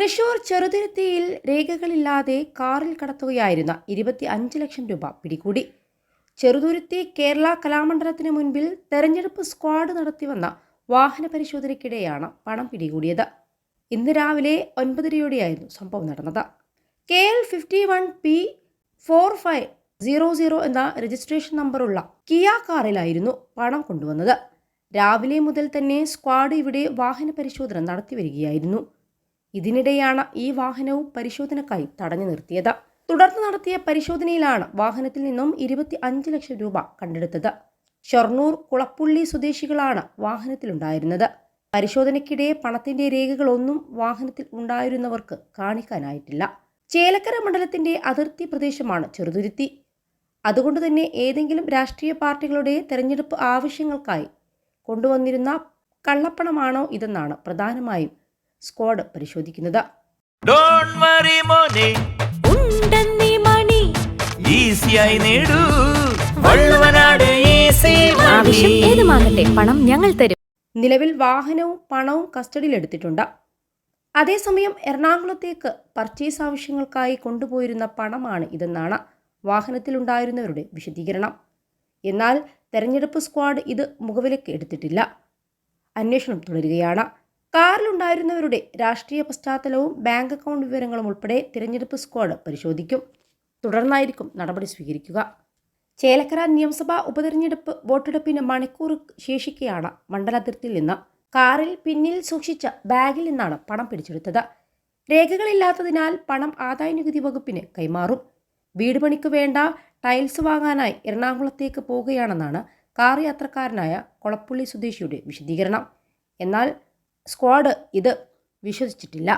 തൃശൂർ ചെറുതുരുത്തിയിൽ രേഖകളില്ലാതെ കാറിൽ കടത്തുകയായിരുന്ന ഇരുപത്തി അഞ്ച് ലക്ഷം രൂപ പിടികൂടി. ചെറുതുരുത്തി കേരള കലാമണ്ഡലത്തിന് മുൻപിൽ തെരഞ്ഞെടുപ്പ് സ്ക്വാഡ് നടത്തിവന്ന വാഹന പരിശോധനയ്ക്കിടെയാണ് പണം പിടികൂടിയത്. ഇന്ന് രാവിലെ ഒൻപതരയോടെയായിരുന്നു സംഭവം നടന്നത്. K L fifty one P four five zero zero എന്ന രജിസ്ട്രേഷൻ നമ്പറുള്ള കിയ കാറിലായിരുന്നു പണം കൊണ്ടുവന്നത്. രാവിലെ മുതൽ തന്നെ സ്ക്വാഡ് ഇവിടെ വാഹന പരിശോധന നടത്തി വരികയായിരുന്നു. ഇതിനിടെയാണ് ഈ വാഹനവും പരിശോധനക്കായി തടഞ്ഞു നിർത്തിയത്. തുടർന്ന് നടത്തിയ പരിശോധനയിലാണ് വാഹനത്തിൽ നിന്നും ഇരുപത്തി അഞ്ച് ലക്ഷം രൂപ കണ്ടെടുത്തത്. ഷൊർണൂർ കുളപ്പുള്ളി സ്വദേശികളാണ് വാഹനത്തിലുണ്ടായിരുന്നത്. പരിശോധനയ്ക്കിടെ പണത്തിന്റെ രേഖകളൊന്നും വാഹനത്തിൽ ഉണ്ടായിരുന്നവർക്ക് കാണിക്കാനായിട്ടില്ല. ചേലക്കര മണ്ഡലത്തിന്റെ അതിർത്തി പ്രദേശമാണ് ചെറുതുരുത്തി. അതുകൊണ്ട് തന്നെ ഏതെങ്കിലും രാഷ്ട്രീയ പാർട്ടികളുടെ തെരഞ്ഞെടുപ്പ് ആവശ്യങ്ങൾക്കായി കൊണ്ടുവന്നിരുന്ന കള്ളപ്പണമാണോ ഇതെന്നാണ് പ്രധാനമായും സ്ക്വാഡ് പരിശോധിക്കുന്നത്. ഡോണ്ട് വറി മോനെ. ഉണ്ടെന്നീ മണി. ഈസിയായി നേടൂ. വള്ളുവനാട് ഈസി ആവശ്യം ഏതുമാകട്ടെ പണം ഞങ്ങൾ തരും. നിലവിൽ വാഹനവും പണവും കസ്റ്റഡിയിലെടുത്തിട്ടുണ്ട്. അതേസമയം എറണാകുളത്തേക്ക് പർച്ചേസ് ആവശ്യങ്ങൾക്കായി കൊണ്ടുപോയിരുന്ന പണമാണ് ഇതെന്നാണ് വാഹനത്തിലുണ്ടായിരുന്നവരുടെ വിശദീകരണം. എന്നാൽ തെരഞ്ഞെടുപ്പ് സ്ക്വാഡ് ഇത് മുഖവിലക്ക് എടുത്തിട്ടില്ല. അന്വേഷണം തുടരുകയാണ്. കാറിലുണ്ടായിരുന്നവരുടെ രാഷ്ട്രീയ പശ്ചാത്തലവും ബാങ്ക് അക്കൗണ്ട് വിവരങ്ങളും ഉൾപ്പെടെ തിരഞ്ഞെടുപ്പ് സ്ക്വാഡ് പരിശോധിക്കും. തുടർന്നായിരിക്കും നടപടി സ്വീകരിക്കുക. ചേലക്കര നിയമസഭാ ഉപതെരഞ്ഞെടുപ്പ് വോട്ടെടുപ്പിന് മണിക്കൂർ ശേഷിക്കെയാണ് മണ്ഡലാതിർത്തിയിൽ നിന്ന് കാറിൽ പിന്നിൽ സൂക്ഷിച്ച ബാഗിൽ നിന്നാണ് പണം പിടിച്ചെടുത്തത്. രേഖകളില്ലാത്തതിനാൽ പണം ആദായ നികുതി വകുപ്പിന് കൈമാറും. വീട് പണിക്ക് വേണ്ട ടൈൽസ് വാങ്ങാനായി എറണാകുളത്തേക്ക് പോവുകയാണെന്നാണ് കാർ യാത്രക്കാരനായ കൊളപ്പുള്ളി സ്വദേശിയുടെ വിശദീകരണം. എന്നാൽ സ്ക്വാഡ് ഇത് വിശ്വസിച്ചിട്ടില്ല.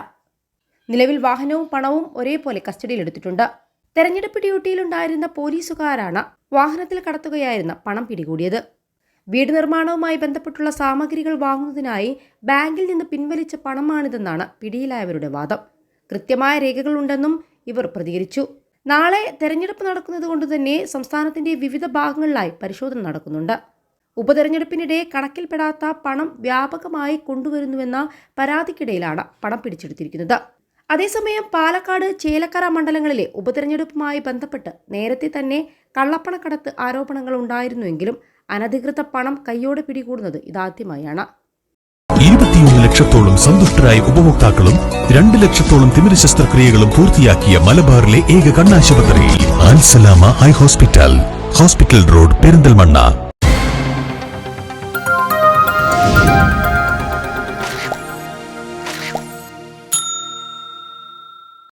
നിലവിൽ വാഹനവും പണവും ഒരേപോലെ കസ്റ്റഡിയിലെടുത്തിട്ടുണ്ട്. തെരഞ്ഞെടുപ്പ് ഡ്യൂട്ടിയിലുണ്ടായിരുന്ന പോലീസുകാരാണ് വാഹനത്തിൽ കടത്തുകയായിരുന്ന പണം പിടികൂടിയത്. വീട് നിർമ്മാണവുമായി ബന്ധപ്പെട്ടുള്ള സാമഗ്രികൾ വാങ്ങുന്നതിനായി ബാങ്കിൽ നിന്ന് പിൻവലിച്ച പണമാണിതെന്നാണ് പിടിയിലായവരുടെ വാദം. കൃത്യമായ രേഖകളുണ്ടെന്നും ഇവർ പ്രതികരിച്ചു. നാളെ തെരഞ്ഞെടുപ്പ് നടക്കുന്നത് കൊണ്ട് തന്നെ സംസ്ഥാനത്തിന്റെ വിവിധ ഭാഗങ്ങളിലായി പരിശോധന നടക്കുന്നുണ്ട്. ഉപതെരഞ്ഞെടുപ്പിനിടെ കണക്കിൽപ്പെടാത്ത പണം വ്യാപകമായി കൊണ്ടുവരുന്നുവെന്ന പരാതിക്കിടയിലാണ് പണം പിടിച്ചെടുത്തിരിക്കുന്നത്. അതേസമയം പാലക്കാട് ചേലക്കര മണ്ഡലങ്ങളിലെ ഉപതെരഞ്ഞെടുപ്പുമായി ബന്ധപ്പെട്ട് നേരത്തെ തന്നെ കള്ളപ്പണക്കടത്ത് ആരോപണങ്ങൾ ഉണ്ടായിരുന്നുവെങ്കിലും അനധികൃത പണം കൈയോടെ പിടികൂടുന്നത് ഇതാദ്യമായാണ്. ഇരുപത്തിയൊന്ന് ലക്ഷത്തോളം സന്തുഷ്ടരായ ഉപഭോക്താക്കളും രണ്ട് ലക്ഷത്തോളം തിമിര ശസ്ത്രക്രിയകളും പൂർത്തിയാക്കിയ മലബാറിലെ ഏക കണ്ണാശുപത്രി ഹോസ്പിറ്റൽ ഹോസ്പിറ്റൽ റോഡ് പെരിന്തൽമണ്ണ.